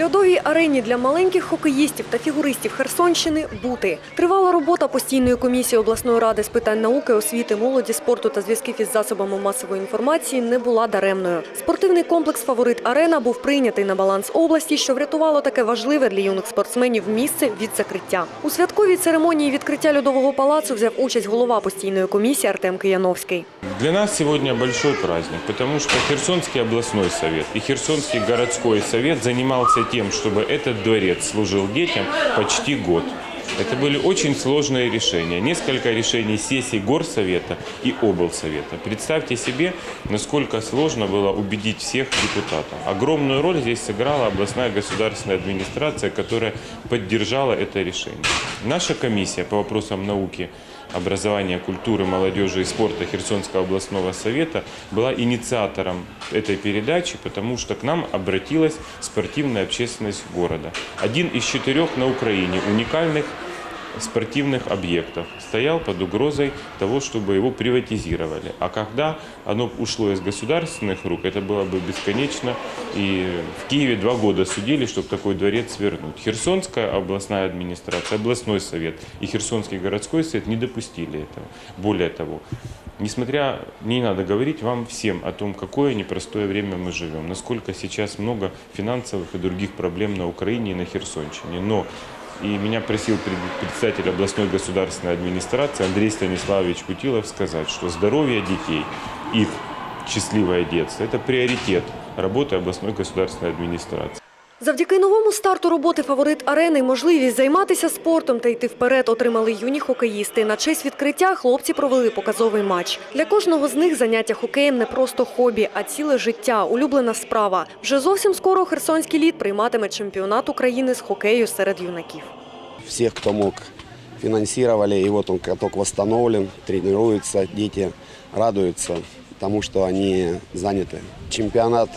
Льодовій арені для маленьких хокеїстів та фігуристів Херсонщини бути. Тривала робота постійної комісії обласної ради з питань науки, освіти, молоді, спорту та зв'язків із засобами масової інформації не була даремною. Спортивний комплекс Фаворит Арена був прийнятий на баланс області, що врятувало таке важливе для юних спортсменів місце від закриття. У святковій церемонії відкриття льодового палацу взяв участь голова постійної комісії Артем Кияновський. Для нас сегодня большой праздник, потому что Херсонский областной совет и Херсонский городской совет занимался тем, чтобы этот дворец служил детям почти год. Это были очень сложные решения. Несколько решений сессий горсовета и облсовета. Представьте себе, насколько сложно было убедить всех депутатов. Огромную роль здесь сыграла областная государственная администрация, которая поддержала это решение. Наша комиссия по вопросам науки образования, культуры, молодежи и спорта Херсонского областного совета была инициатором этой передачи, потому что к нам обратилась спортивная общественность города. Один из четырех на Украине уникальных спортивных объектов стоял под угрозой того, чтобы его приватизировали. А когда оно ушло из государственных рук, это было бы бесконечно. И в Киеве два года судили, чтобы такой дворец вернуть. Херсонская областная администрация, областной совет и Херсонский городской совет не допустили этого. Более того, Несмотря, не надо говорить вам всем о том, какое непростое время мы живем, насколько сейчас много финансовых и других проблем на Украине и на Херсонщине. Но и меня просил пред- председатель областной государственной администрации Андрей Станиславович Путилов сказать, что здоровье детей, их счастливое детство – это приоритет работы областной государственной администрации. Завдяки новому старту роботи фаворит арени можливість займатися спортом та йти вперед отримали юні хокеїсти. На честь відкриття хлопці провели показовий матч. Для кожного з них заняття хокеєм не просто хобі, а ціле життя, улюблена справа. Вже зовсім скоро Херсонський лід прийматиме чемпіонат України з хокею серед юнаків. всех, кто мог, финансировали. И вот он каток восстановлен, тренируются, дети радуются тому, что они заняты. Чемпионат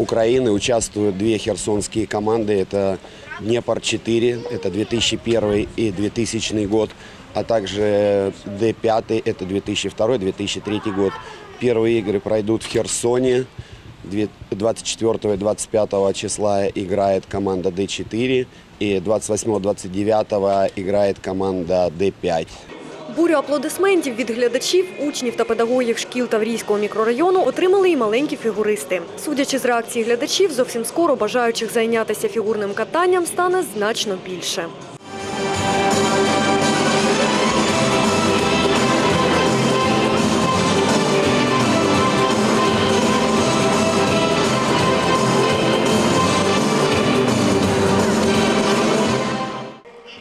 Украины участвуют две херсонские команды. Это Днепр-4, это 2001 и 2000 год, а также Д-5, это 2002-2003 год. Первые игры пройдут в Херсоне. Две- 24 и 25 числа играет команда Д4 и 28-29 играет команда Д5. Бурю аплодисментів від глядачів, учнів та педагогів шкіл Таврійського мікрорайону отримали і маленькі фігуристи. Судячи з реакції глядачів, зовсім скоро бажаючих зайнятися фігурним катанням стане значно більше.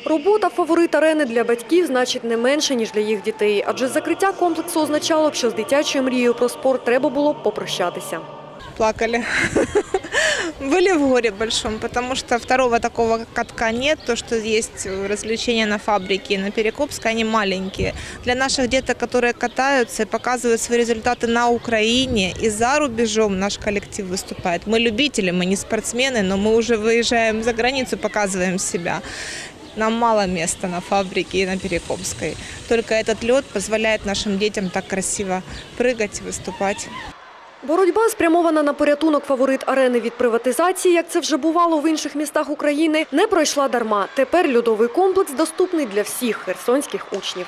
Робота фаворит арени для батьків значить не менше, ніж для їх дітей, адже закриття комплексу означало б, що з дитячою мрією про спорт треба було б попрощатися. плакали. Были в горе большом, потому что второго такого катка нет. То, что есть развлечения на фабрике, на Перекопской, они маленькие. Для наших деток, которые катаются и показывают свои результаты на Украине и за рубежом наш коллектив выступает. Мы любители, мы не спортсмены, но мы уже выезжаем за границу, показываем себя. Нам мало места на фабрике и на Перекопской. Только этот лед позволяет нашим детям так красиво прыгать, выступать. Боротьба спрямована на порятунок фаворит арени від приватизації, як це вже бувало в інших містах України, не пройшла дарма. Тепер льодовий комплекс доступний для всіх херсонських учнів.